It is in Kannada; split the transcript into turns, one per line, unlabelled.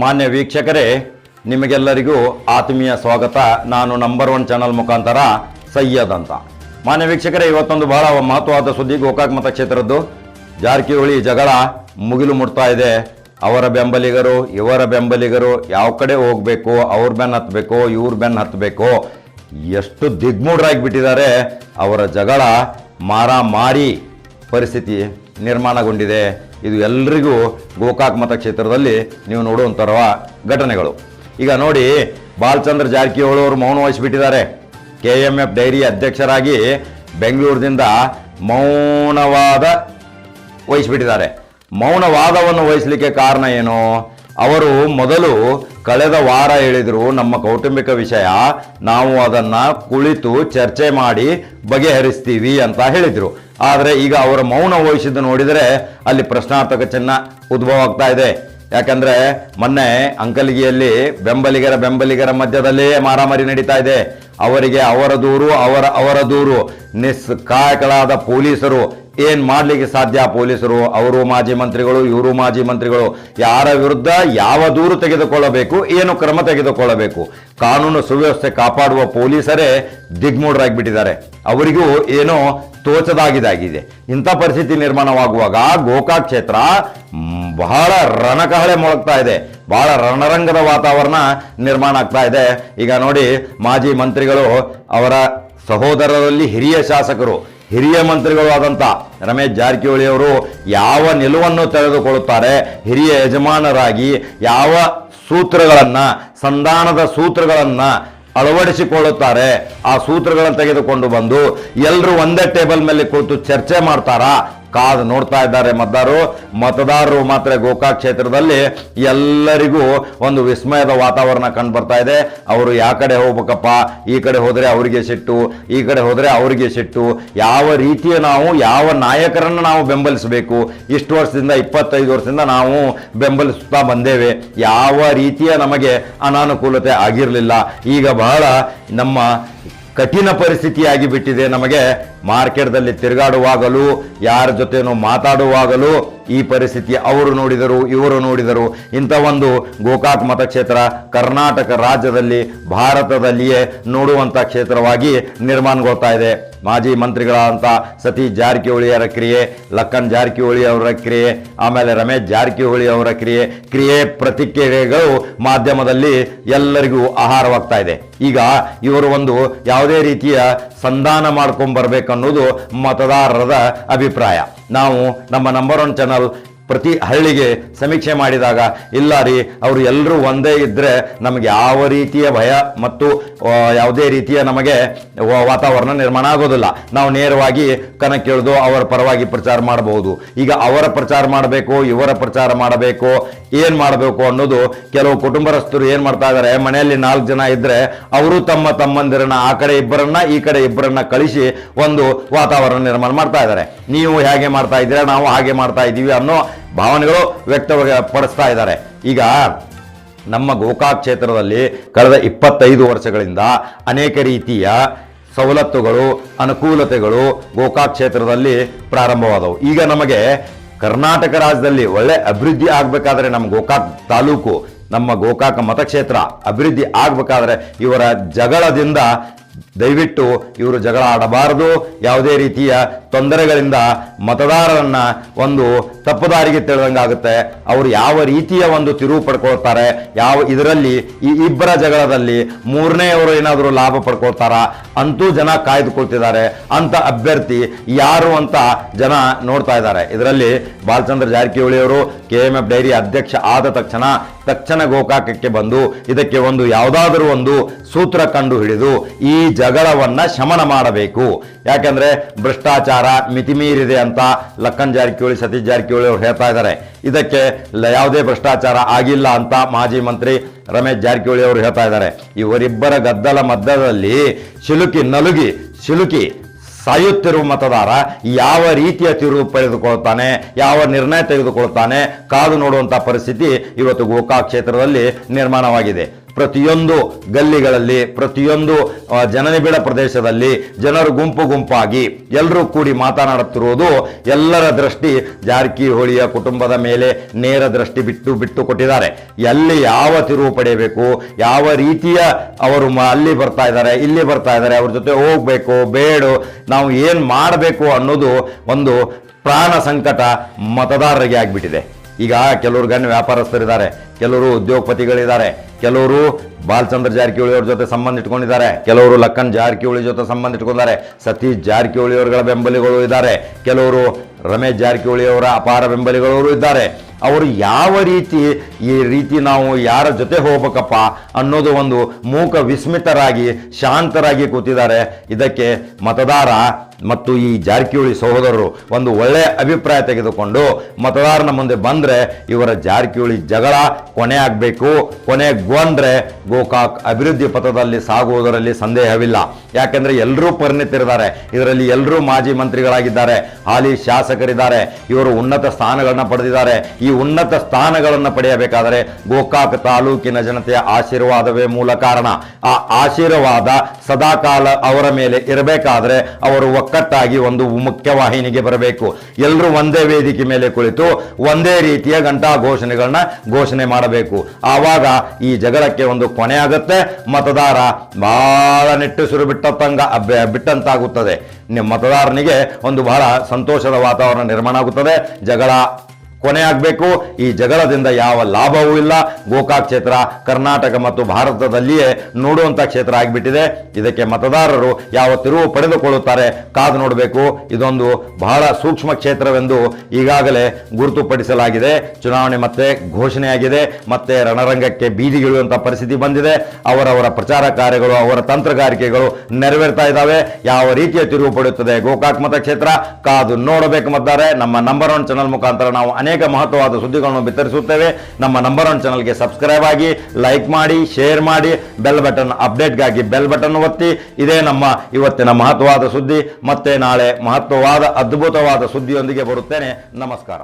ಮಾನ್ಯ ವೀಕ್ಷಕರೇ, ನಿಮಗೆಲ್ಲರಿಗೂ ಆತ್ಮೀಯ ಸ್ವಾಗತ. ನಾನು ನಂಬರ್ ಒನ್ ಚಾನಲ್ ಮುಖಾಂತರ ಸಯ್ಯದ್ ಅಂತ. ಮಾನ್ಯ ವೀಕ್ಷಕರೇ, ಇವತ್ತೊಂದು ಬಹಳ ಮಹತ್ವವಾದ ಸುದ್ದಿ, ಗೋಕಾಕ್ ಮತಕ್ಷೇತ್ರದ್ದು ಜಾರಕಿಹೊಳಿ ಜಗಳ ಮುಗಿಲು ಮುಟ್ತಾ ಇದೆ. ಅವರ ಬೆಂಬಲಿಗರು, ಇವರ ಬೆಂಬಲಿಗರು ಯಾವ ಕಡೆ ಹೋಗಬೇಕು, ಅವ್ರ ಬೆನ್ನ ಹತ್ತಬೇಕು ಇವ್ರ ಬೆನ್ನ ಹತ್ತಬೇಕು ಎಷ್ಟು ದಿಗ್ಮೂಢರಾಗಿಬಿಟ್ಟಿದ್ದಾರೆ ಅವರ ಜಗಳ ಮಾರಾಮಾರಿ ಪರಿಸ್ಥಿತಿ ನಿರ್ಮಾಣಗೊಂಡಿದೆ. ಇದು ಎಲ್ರಿಗೂ ಗೋಕಾಕ್ ಮತಕ್ಷೇತ್ರದಲ್ಲಿ ನೀವು ನೋಡುವಂಥರವ ಘಟನೆಗಳು. ಈಗ ನೋಡಿ, ಬಾಲಚಂದ್ರ ಜಾರಕಿಹೊಳಿ ಅವರು ಮೌನ ವಹಿಸಿಬಿಟ್ಟಿದ್ದಾರೆ. ಕೆ ಎಂ ಎಫ್ ಡೈರಿ ಅಧ್ಯಕ್ಷರಾಗಿ ಬೆಂಗಳೂರಿನಿಂದ ಮೌನವಾದ ವಹಿಸಿಬಿಟ್ಟಿದ್ದಾರೆ. ಮೌನವಾದವನ್ನು ವಹಿಸಲಿಕ್ಕೆ ಕಾರಣ ಏನು? ಅವರು ಮೊದಲು ಕಳೆದ ವಾರ ಹೇಳಿದರು, ನಮ್ಮ ಕೌಟುಂಬಿಕ ವಿಷಯ, ನಾವು ಅದನ್ನು ಕುಳಿತು ಚರ್ಚೆ ಮಾಡಿ ಬಗೆಹರಿಸ್ತೀವಿ ಅಂತ ಹೇಳಿದರು. ಆದರೆ ಈಗ ಅವರ ಮೌನ ವಹಿಸಿದ್ದು ನೋಡಿದರೆ ಅಲ್ಲಿ ಪ್ರಶ್ನಾರ್ಥಕ ಚಿಹ್ನ ಉದ್ಭವ ಆಗ್ತಾ ಇದೆ. ಯಾಕಂದ್ರೆ ಮೊನ್ನೆ ಅಂಕಲಿಗೆಯಲ್ಲಿ ಬೆಂಬಲಿಗರ ಬೆಂಬಲಿಗರ ಮಧ್ಯದಲ್ಲೇ ಮಾರಾಮಾರಿ ನಡೀತಾ ಇದೆ. ಅವರಿಗೆ ಅವರ ದೂರು, ಅವರ ಅವರ ದೂರು. ನಿಸ್ಕಾಯಕಳಾದ ಪೊಲೀಸರು ಏನ್ ಮಾಡಲಿಕ್ಕೆ ಸಾಧ್ಯ? ಪೊಲೀಸರು, ಅವರು ಮಾಜಿ ಮಂತ್ರಿಗಳು, ಇವರು ಮಾಜಿ ಮಂತ್ರಿಗಳು, ಯಾರ ವಿರುದ್ಧ ಯಾವ ದೂರು ತೆಗೆದುಕೊಳ್ಳಬೇಕು, ಏನು ಕ್ರಮ ತೆಗೆದುಕೊಳ್ಳಬೇಕು? ಕಾನೂನು ಸುವ್ಯವಸ್ಥೆ ಕಾಪಾಡುವ ಪೊಲೀಸರೇ ದಿಗ್ಮೂಢರಾಗಿಬಿಟ್ಟಿದ್ದಾರೆ ಅವರಿಗೂ ಏನೋ ತೋಚದಾಗಿದಾಗಿದೆ. ಇಂಥ ಪರಿಸ್ಥಿತಿ ನಿರ್ಮಾಣವಾಗುವಾಗ ಗೋಕಾಕ್ ಕ್ಷೇತ್ರ ಬಹಳ ರಣಕಹಳೆ ಮೊಳಗ್ತಾ ಇದೆ. ಬಹಳ ರಣರಂಗದ ವಾತಾವರಣ ನಿರ್ಮಾಣ ಆಗ್ತಾ ಇದೆ. ಈಗ ನೋಡಿ, ಮಾಜಿ ಮಂತ್ರಿಗಳು ಅವರ ಸಹೋದರರಲ್ಲಿ ಹಿರಿಯ ಶಾಸಕರು ಹಿರಿಯ ಮಂತ್ರಿಗಳು ಆದಂತ ರಮೇಶ್ ಜಾರಕಿಹೊಳಿ ಅವರು ಯಾವ ನಿಲುವನ್ನು ತೆಗೆದುಕೊಳ್ಳುತ್ತಾರೆ, ಹಿರಿಯ ಯಜಮಾನರಾಗಿ ಯಾವ ಸೂತ್ರಗಳನ್ನು, ಸಂಧಾನದ ಸೂತ್ರಗಳನ್ನು ಅಳವಡಿಸಿಕೊಳ್ಳುತ್ತಾರೆ, ಆ ಸೂತ್ರಗಳನ್ನು ತೆಗೆದುಕೊಂಡು ಬಂದು ಎಲ್ಲರೂ ಒಂದೇ ಟೇಬಲ್ ಮೇಲೆ ಕುಳಿತು ಚರ್ಚೆ ಮಾಡ್ತಾರಾ? ಕಾದು ನೋಡ್ತಾ ಇದ್ದಾರೆ ಮತದಾರರು. ಮತದಾರರು ಮಾತ್ರ ಗೋಕಾಕ್ ಕ್ಷೇತ್ರದಲ್ಲಿ ಎಲ್ಲರಿಗೂ ಒಂದು ವಿಸ್ಮಯದ ವಾತಾವರಣ ಕಂಡು ಬರ್ತಾ ಇದೆ. ಅವರು ಯಾವ ಕಡೆ ಹೋಗ್ಬೇಕಪ್ಪ? ಈ ಕಡೆ ಹೋದರೆ ಅವರಿಗೆ ಸಿಟ್ಟು, ಈ ಕಡೆ ಹೋದರೆ ಅವರಿಗೆ ಸಿಟ್ಟು. ಯಾವ ರೀತಿಯ ನಾವು, ಯಾವ ನಾಯಕರನ್ನು ನಾವು ಬೆಂಬಲಿಸಬೇಕು? ಇಷ್ಟು ವರ್ಷದಿಂದ, ಇಪ್ಪತ್ತೈದು ವರ್ಷದಿಂದ ನಾವು ಬೆಂಬಲಿಸುತ್ತಾ ಬಂದೇವೆ. ಯಾವ ರೀತಿಯ ನಮಗೆ ಅನಾನುಕೂಲತೆ ಆಗಿರಲಿಲ್ಲ. ಈಗ ಬಹಳ ನಮ್ಮ ಕಠಿಣ ಪರಿಸ್ಥಿತಿಯಾಗಿ ಬಿಟ್ಟಿದೆ ನಮಗೆ ಮಾರ್ಕೆಟ್ದಲ್ಲಿ ತಿರುಗಾಡುವಾಗಲೂ, ಯಾರ ಜೊತೆನೂ ಮಾತಾಡುವಾಗಲೂ ಈ ಪರಿಸ್ಥಿತಿ ಅವರು ನೋಡಿದರು, ಇವರು ನೋಡಿದರು. ಇಂಥ ಒಂದು ಗೋಕಾಕ್ ಮತಕ್ಷೇತ್ರ ಕರ್ನಾಟಕ ರಾಜ್ಯದಲ್ಲಿ ಭಾರತದಲ್ಲಿಯೇ ನೋಡುವಂಥ ಕ್ಷೇತ್ರವಾಗಿ ನಿರ್ಮಾಣಗೊಳ್ತಾ ಇದೆ. ಮಾಜಿ ಮಂತ್ರಿಗಳಾದಂಥ ಸತೀಶ್ ಜಾರಕಿಹೊಳಿಯವರ ಕ್ರಿಯೆ, ಲಕ್ಕನ್ ಜಾರಕಿಹೊಳಿ ಅವರ ಕ್ರಿಯೆ, ಆಮೇಲೆ ರಮೇಶ್ ಜಾರಕಿಹೊಳಿ ಅವರ ಕ್ರಿಯೆ ಕ್ರಿಯೆ ಪ್ರತಿಕ್ರಿಯೆಗಳು ಮಾಧ್ಯಮದಲ್ಲಿ ಎಲ್ಲರಿಗೂ ಆಹಾರವಾಗ್ತಾ ಇದೆ. ಈಗ ಇವರು ಒಂದು ಯಾವುದೇ ರೀತಿಯ ಸಂಧಾನ ಮಾಡ್ಕೊಂಡ್ ಬರ್ಬೇಕನ್ನೋದು ಮತದಾರರ ಅಭಿಪ್ರಾಯ. ನಾವು ನಮ್ಮ ನಂಬರ್ ಒನ್ ಚಾನಲ್ ಪ್ರತಿ ಹಳ್ಳಿಗೆ ಸಮೀಕ್ಷೆ ಮಾಡಿದಾಗ, ಇಲ್ಲ ರೀ, ಅವರು ಎಲ್ಲರೂ ಒಂದೇ ಇದ್ದರೆ ನಮಗೆ ಯಾವ ರೀತಿಯ ಭಯ ಮತ್ತು ಯಾವುದೇ ರೀತಿಯ ನಮಗೆ ವಾತಾವರಣ ನಿರ್ಮಾಣ ಆಗೋದಿಲ್ಲ. ನಾವು ನೇರವಾಗಿ ಕಣಕ್ಕಿಳಿದು ಅವರ ಪರವಾಗಿ ಪ್ರಚಾರ ಮಾಡಬಹುದು ಈಗ ಅವರ ಪ್ರಚಾರ ಮಾಡಬೇಕು, ಇವರ ಪ್ರಚಾರ ಮಾಡಬೇಕು, ಏನು ಮಾಡಬೇಕು ಅನ್ನೋದು ಕೆಲವು ಕುಟುಂಬರಸ್ಥರು ಏನು ಮಾಡ್ತಾ ಇದ್ದಾರೆ ಮನೆಯಲ್ಲಿ ನಾಲ್ಕು ಜನ ಇದ್ದರೆ ಅವರು ತಮ್ಮ ತಮ್ಮಂದಿರನ್ನ, ಆ ಕಡೆ ಇಬ್ಬರನ್ನ, ಈ ಕಡೆ ಇಬ್ಬರನ್ನ ಕಳಿಸಿ ಒಂದು ವಾತಾವರಣ ನಿರ್ಮಾಣ ಮಾಡ್ತಾ ಇದ್ದಾರೆ ನೀವು ಹೇಗೆ ಮಾಡ್ತಾ ಇದ್ದೀರಾ, ನಾವು ಹಾಗೆ ಮಾಡ್ತಾ ಇದ್ದೀವಿ ಅನ್ನೋ ಭಾವನೆಗಳು ವ್ಯಕ್ತಪಡಿಸ್ತಾ ಇದ್ದಾರೆ. ಈಗ ನಮ್ಮ ಗೋಕಾಕ್ ಕ್ಷೇತ್ರದಲ್ಲಿ ಕಳೆದ ಇಪ್ಪತ್ತೈದು ವರ್ಷಗಳಿಂದ ಅನೇಕ ರೀತಿಯ ಸವಲತ್ತುಗಳು, ಅನುಕೂಲತೆಗಳು ಗೋಕಾಕ್ ಕ್ಷೇತ್ರದಲ್ಲಿ ಪ್ರಾರಂಭವಾದವು. ಈಗ ನಮಗೆ ಕರ್ನಾಟಕ ರಾಜ್ಯದಲ್ಲಿ ಒಳ್ಳೆ ಅಭಿವೃದ್ಧಿ ಆಗಬೇಕಾದ್ರೆ ನಮ್ಮ ಗೋಕಾಕ್ ತಾಲೂಕು, ನಮ್ಮ ಗೋಕಾಕ ಮತಕ್ಷೇತ್ರ ಅಭಿವೃದ್ಧಿ ಆಗಬೇಕಾದ್ರೆ ಇವರ ಜಗಳದಿಂದ ದಯವಿಟ್ಟು ಇವರು ಜಗಳ ಆಡಬಾರದು. ಯಾವುದೇ ರೀತಿಯ ತೊಂದರೆಗಳಿಂದ ಮತದಾರರನ್ನ ಒಂದು ತಪ್ಪುದಾರಿಗೆ ತಿಳಿದಂಗಾಗುತ್ತೆ. ಅವರು ಯಾವ ರೀತಿಯ ಒಂದು ತಿರುವು ಪಡ್ಕೊಳ್ತಾರೆ, ಯಾವ ಇದರಲ್ಲಿ ಈ ಇಬ್ಬರ ಜಗಳದಲ್ಲಿ ಮೂರನೆಯವರು ಏನಾದರೂ ಲಾಭ ಪಡ್ಕೊಳ್ತಾರ ಅಂತೂ ಜನ ಕಾಯ್ದುಕೊಳ್ತಿದ್ದಾರೆ ಅಂತ ಅಭ್ಯರ್ಥಿ ಯಾರು ಅಂತ ಜನ ನೋಡ್ತಾ ಇದ್ದಾರೆ. ಇದರಲ್ಲಿ ಬಾಲಚಂದ್ರ ಜಾರಕಿಹೊಳಿ ಅವರು, ಕೆ ಎಂ ಎಫ್ ಡೈರಿ ಅಧ್ಯಕ್ಷ ಆದ ತಕ್ಷಣ ತಕ್ಷಣ ಗೋಕಾಕಕ್ಕೆ ಬಂದು ಇದಕ್ಕೆ ಒಂದು ಯಾವುದಾದರೂ ಒಂದು ಸೂತ್ರ ಕಂಡು ಹಿಡಿದು ಈ ಜಗಳವನ್ನ ಶಮನ ಮಾಡಬೇಕು. ಯಾಕಂದ್ರೆ ಭ್ರಷ್ಟಾಚಾರ ಮಿತಿಮೀರಿದೆ ಅಂತ ಲಕ್ಕನ್ ಜಾರಕಿಹೊಳಿ, ಸತೀಶ್ ಜಾರಕಿಹೊಳಿ ಅವರು ಹೇಳ್ತಾ ಇದ್ದಾರೆ. ಇದಕ್ಕೆ ಯಾವುದೇ ಭ್ರಷ್ಟಾಚಾರ ಆಗಿಲ್ಲ ಅಂತ ಮಾಜಿ ಮಂತ್ರಿ ರಮೇಶ್ ಜಾರಕಿಹೊಳಿ ಅವರು ಹೇಳ್ತಾ ಇದ್ದಾರೆ. ಇವರಿಬ್ಬರ ಗದ್ದಲ ಮಧ್ಯದಲ್ಲಿ ಸಿಲುಕಿ ನಲುಗಿ, ಸಿಲುಕಿ ಸಾಯುತ್ತಿರುವ ಮತದಾರ ಯಾವ ರೀತಿಯ ತಿರುವು ಪಡೆದುಕೊಳ್ತಾನೆ, ಯಾವ ನಿರ್ಣಯ ತೆಗೆದುಕೊಳ್ತಾನೆ, ಕಾದು ನೋಡುವಂತ ಪರಿಸ್ಥಿತಿ ಇವತ್ತು ಗೋಕಾಕ್ ಕ್ಷೇತ್ರದಲ್ಲಿ ನಿರ್ಮಾಣವಾಗಿದೆ. ಪ್ರತಿಯೊಂದು ಗಲ್ಲಿಗಳಲ್ಲಿ, ಪ್ರತಿಯೊಂದು ಜನನಿಬಿಡ ಪ್ರದೇಶದಲ್ಲಿ ಜನರು ಗುಂಪು ಗುಂಪಾಗಿ ಎಲ್ಲರೂ ಕೂಡಿ ಮಾತನಾಡುತ್ತಿರುವುದು ಎಲ್ಲರ ದೃಷ್ಟಿ. ಜಾರಕಿಹೊಳಿಯ ಕುಟುಂಬದ ಮೇಲೆ ನೇರ ದೃಷ್ಟಿ ಬಿಟ್ಟು ಬಿಟ್ಟು ಕೊಟ್ಟಿದ್ದಾರೆ. ಎಲ್ಲಿ ಯಾವ ತಿರುವು ಪಡೆಯಬೇಕು, ಯಾವ ರೀತಿಯ ಅವರು ಅಲ್ಲಿ ಬರ್ತಾ ಇದ್ದಾರೆ, ಇಲ್ಲಿ ಬರ್ತಾ ಇದ್ದಾರೆ, ಅವ್ರ ಜೊತೆ ಹೋಗ್ಬೇಕು, ಬೇಡ, ನಾವು ಏನು ಮಾಡಬೇಕು ಅನ್ನೋದು ಒಂದು ಪ್ರಾಣ ಸಂಕಟ ಮತದಾರರಿಗೆ ಆಗಿಬಿಟ್ಟಿದೆ. ಈಗ ಕೆಲವರು ಗಣ್ಯ ವ್ಯಾಪಾರಸ್ಥರಿದ್ದಾರೆ, ಕೆಲವರು ಉದ್ಯೋಗಪತಿಗಳಿದ್ದಾರೆ ಕೆಲವರು ಬಾಲಚಂದ್ರ ಜಾರಕಿಹೊಳಿ ಅವ್ರ ಜೊತೆ ಸಂಬಂಧ ಇಟ್ಕೊಂಡಿದ್ದಾರೆ. ಕೆಲವರು ಲಕ್ಕನ್ ಜಾರಕಿಹೊಳಿ ಜೊತೆ ಸಂಬಂಧ ಇಟ್ಕೊಂಡಿದ್ದಾರೆ. ಸತೀಶ್ ಜಾರಕಿಹೊಳಿ ಅವರುಗಳ ಬೆಂಬಲಿಗಳು ಇದ್ದಾರೆ. ಕೆಲವರು ರಮೇಶ್ ಜಾರಕಿಹೊಳಿ ಅವರ ಅಪಾರ ಬೆಂಬಲಿಗಳವರು ಇದ್ದಾರೆ. ಅವರು ಯಾವ ರೀತಿ ಈ ರೀತಿ ನಾವು ಯಾರ ಜೊತೆ ಹೋಗ್ಬೇಕಪ್ಪ ಅನ್ನೋದು ಒಂದು ಮೂಕ ವಿಸ್ಮಿತರಾಗಿ, ಶಾಂತರಾಗಿ ಕೂತಿದ್ದಾರೆ. ಇದಕ್ಕೆ ಮತದಾರ ಮತ್ತು ಈ ಜಾರಕಿಹೊಳಿ ಸಹೋದರರು ಒಂದು ಒಳ್ಳೆಯ ಅಭಿಪ್ರಾಯ ತೆಗೆದುಕೊಂಡು ಮತದಾರನ ಮುಂದೆ ಬಂದ್ರೆ ಇವರ ಜಾರಕಿಹೊಳಿ ಜಗಳ ಕೊನೆ ಆಗಬೇಕು. ಕೊನೆಗೊಂಡ್ರೆ ಗೋಕಾಕ್ ಅಭಿವೃದ್ಧಿ ಪಥದಲ್ಲಿ ಸಾಗುವುದರಲ್ಲಿ ಸಂದೇಹವಿಲ್ಲ. ಯಾಕೆಂದರೆ ಎಲ್ಲರೂ ಪರಿಣಿತರಿದ್ದಾರೆ. ಇದರಲ್ಲಿ ಎಲ್ಲರೂ ಮಾಜಿ ಮಂತ್ರಿಗಳಾಗಿದ್ದಾರೆ. ಹಾಲಿ ಶಾಸಕರಿದ್ದಾರೆ. ಇವರು ಉನ್ನತ ಸ್ಥಾನಗಳನ್ನು ಪಡೆದಿದ್ದಾರೆ. ಉನ್ನತ ಸ್ಥಾನಗಳನ್ನು ಪಡೆಯಬೇಕಾದರೆ ಗೋಕಾಕ್ ತಾಲೂಕಿನ ಜನತೆಯ ಆಶೀರ್ವಾದವೇ ಮೂಲ ಕಾರಣ. ಆ ಆಶೀರ್ವಾದ ಸದಾಕಾಲ ಅವರ ಮೇಲೆ ಇರಬೇಕಾದರೆ ಅವರು ಒಕ್ಕಟ್ಟಾಗಿ ಒಂದು ಮುಖ್ಯವಾಹಿನಿಗೆ ಬರಬೇಕು. ಎಲ್ಲರೂ ಒಂದೇ ವೇದಿಕೆ ಮೇಲೆ ಕುಳಿತು ಒಂದೇ ರೀತಿಯ ಗಂಟಾ ಘೋಷಣೆಗಳನ್ನ ಘೋಷಣೆ ಮಾಡಬೇಕು. ಆವಾಗ ಈ ಜಗಳಕ್ಕೆ ಒಂದು ಕೊನೆ ಆಗುತ್ತೆ. ಮತದಾರ ಬಹಳ ಬಿಟ್ಟ ಬಿಟ್ಟಂಗ ಬಿಟ್ಟಂತಾಗುತ್ತದೆ. ನಿಮ್ಮ ಮತದಾರನಿಗೆ ಒಂದು ಬಹಳ ಸಂತೋಷದ ವಾತಾವರಣ ನಿರ್ಮಾಣ ಆಗುತ್ತದೆ. ಜಗಳ ಕೊನೆ ಆಗಬೇಕು. ಈ ಜಗಳದಿಂದ ಯಾವ ಲಾಭವೂ ಇಲ್ಲ. ಗೋಕಾಕ್ ಕ್ಷೇತ್ರ ಕರ್ನಾಟಕ ಮತ್ತು ಭಾರತದಲ್ಲಿಯೇ ನೋಡುವಂಥ ಕ್ಷೇತ್ರ ಆಗಿಬಿಟ್ಟಿದೆ. ಇದಕ್ಕೆ ಮತದಾರರು ಯಾವ ತಿರುವು ಪಡೆದುಕೊಳ್ಳುತ್ತಾರೆ ಕಾದು ನೋಡಬೇಕು. ಇದೊಂದು ಬಹಳ ಸೂಕ್ಷ್ಮ ಕ್ಷೇತ್ರವೆಂದು ಈಗಾಗಲೇ ಗುರುತುಪಡಿಸಲಾಗಿದೆ. ಚುನಾವಣೆ ಮತ್ತೆ ಘೋಷಣೆಯಾಗಿದೆ. ಮತ್ತೆ ರಣರಂಗಕ್ಕೆ ಬೀದಿಗಿಳಿಯುವಂಥ ಪರಿಸ್ಥಿತಿ ಬಂದಿದೆ. ಅವರವರ ಪ್ರಚಾರ ಕಾರ್ಯಗಳು, ಅವರ ತಂತ್ರಗಾರಿಕೆಗಳು ನೆರವೇರ್ತಾ ಇದ್ದಾವೆ. ಯಾವ ರೀತಿಯ ತಿರುವು ಪಡೆಯುತ್ತದೆ ಗೋಕಾಕ್ ಮತಕ್ಷೇತ್ರ? ಕಾದು ನೋಡಬೇಕು ಮತ್ತಾರೆ ನಮ್ಮ ನಂಬರ್ ಒನ್ ಚಾನಲ್ ಮುಖಾಂತರ ನಾವು ಅನೇಕ ಮಹತ್ವವಾದ ಸುದ್ದಿಗಳನ್ನು ಬಿತ್ತರಿಸುತ್ತೇವೆ. ನಮ್ಮ ನಂಬರ್ ಒನ್ ಚಾನಲ್ಗೆ ಸಬ್ಸ್ಕ್ರೈಬ್ ಆಗಿ ಲೈಕ್ ಮಾಡಿ ಶೇರ್ ಮಾಡಿ ಬೆಲ್ ಬಟನ್ ಅಪ್ಡೇಟ್ಗಾಗಿ ಬೆಲ್ ಬಟನ್ ಒತ್ತಿ. ಇದೇ ನಮ್ಮ ಇವತ್ತಿನ ಮಹತ್ವವಾದ ಸುದ್ದಿ. ಮತ್ತೆ ನಾಳೆ ಮಹತ್ವವಾದ, ಅದ್ಭುತವಾದ ಸುದ್ದಿಯೊಂದಿಗೆ ಬರುತ್ತೇನೆ. ನಮಸ್ಕಾರ.